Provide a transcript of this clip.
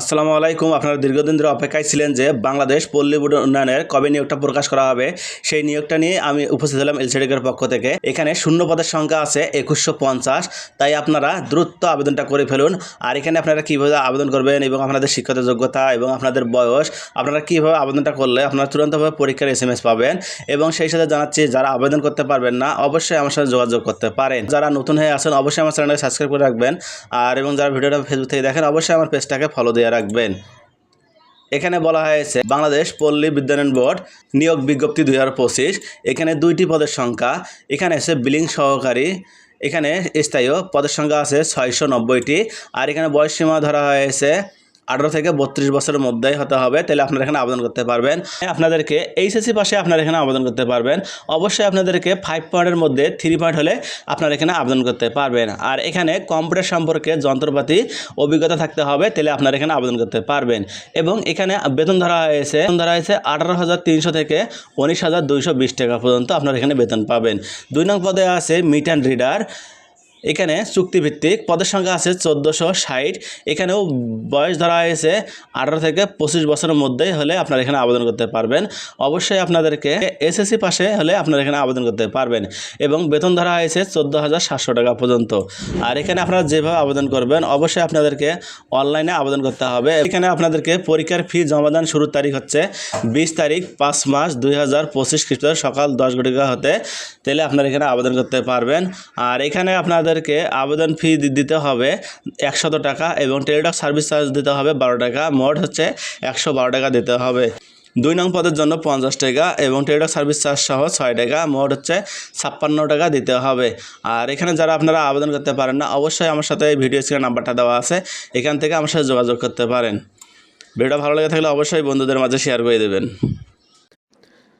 আসসালামু আলাইকুম। আপনারা দীর্ঘদিন ধরে অপেক্ষায় ছিলেন যে বাংলাদেশ পল্লী উন্নয়নের কবে নিয়োগটা প্রকাশ করা হবে, সেই নিয়োগটা নিয়ে আমি উপস্থিত হলাম এলসিডিকের পক্ষ থেকে। এখানে শূন্য পদের সংখ্যা আছে একুশশো পঞ্চাশ। তাই আপনারা দ্রুত আবেদনটা করে ফেলুন। আর এখানে আপনারা কীভাবে আবেদন করবেন এবং আপনাদের শিক্ষাগত যোগ্যতা এবং আপনাদের বয়স, আপনারা কীভাবে আবেদনটা করলে আপনারা তুরন্তভাবে পরীক্ষার এস এম এস পাবেন এবং সেই সাথে জানাচ্ছি, যারা আবেদন করতে পারবেন না, অবশ্যই আমার সাথে যোগাযোগ করতে পারেন। যারা নতুন হয়ে আসেন অবশ্যই আমার চ্যানেলকে সাবস্ক্রাইব করে রাখবেন। আর এবং যারা ভিডিওটা ফেসবুক থেকে দেখেন, অবশ্যই আমার পেজটাকে ফলো দিয়ে রাখবেন। এখানে বলা হয়েছে, বাংলাদেশ পল্লী বিদ্যায়ন বোর্ড নিয়োগ বিজ্ঞপ্তি দুই পঁচিশ, এখানে দুইটি পদের সংখ্যা, এখানে আছে বিলিং সহকারী, এখানে স্থায়ী পদের সংখ্যা আছে ছয়শো নব্বইটি, আর এখানে বয়স সীমা ধরা হয়েছে আঠারো থেকে বত্রিশ বছরের মধ্যেই হতে হবে, তাহলে আপনারা এখানে আবেদন করতে পারবেন। আপনাদেরকে এইচএসসি পাশে আপনারা এখানে আবেদন করতে পারবেন। অবশ্যই আপনাদেরকে ফাইভ পয়েন্টের মধ্যে থ্রি পয়েন্ট হলে আপনারা এখানে আবেদন করতে পারবেন। আর এখানে কম্পিউটার সম্পর্কে যন্ত্রপাতি অভিজ্ঞতা থাকতে হবে, তাহলে আপনারা এখানে আবেদন করতে পারবেন। এবং এখানে বেতন ধরা হয়েছে, বেতন ধরা হয়েছে আঠারো হাজার তিনশো থেকে উনিশ হাজার দুইশো বিশ টাকা পর্যন্ত আপনারা এখানে বেতন পাবেন। দুই নং পদে আছে মিট অ্যান্ড রিডার এখানে চুক্তিভিত্তিক পদের সংখ্যা আছে চোদ্দোশো ষাট। এখানেও বয়স ধরা হয়েছে আঠারো থেকে পঁচিশ বছরের মধ্যে হলে আপনারা এখানে আবেদন করতে পারবেন। অবশ্যই আপনাদেরকে এসএসসি পাশে হলে আপনারা এখানে আবেদন করতে পারবেন এবং বেতন ধরা হয়েছে চোদ্দ হাজার সাতশো টাকা পর্যন্ত। আর এখানে আপনারা যেভাবে আবেদন করবেন, অবশ্যই আপনাদেরকে অনলাইনে আবেদন করতে হবে। এখানে আপনাদেরকে পরীক্ষার ফি জমাদান শুরুর তারিখ হচ্ছে বিশ তারিখ পাঁচ মাস দুই হাজার পঁচিশ খ্রিস্টাব্দ সকাল দশ ঘটিকা হতে। তাহলে আপনারা এখানে আবেদন করতে পারবেন। আর এখানে আপনাদেরকে আবেদন ফি দিতে হবে একশত টাকা এবং টেলিটক সার্ভিস চার্জ দিতে হবে বারো টাকা। মোট হচ্ছে একশো বারো টাকা দিতে হবে। দুই নং পদের জন্য পঞ্চাশ টাকা এবং টেলিটক সার্ভিস চার্জ সহ ছয় টাকা। মোট হচ্ছে ছাপ্পান্ন টাকা দিতে হবে। আর এখানে যারা আপনারা আবেদন করতে পারেন না, অবশ্যই আমার সাথে ভিডিও স্ক্রিনে নাম্বারটা দেওয়া আছে। এখান থেকে আমার সাথে যোগাযোগ করতে পারেন। ভিডিওটা ভালো লেগে থাকলে অবশ্যই বন্ধুদের মাঝে শেয়ার করে দেবেন।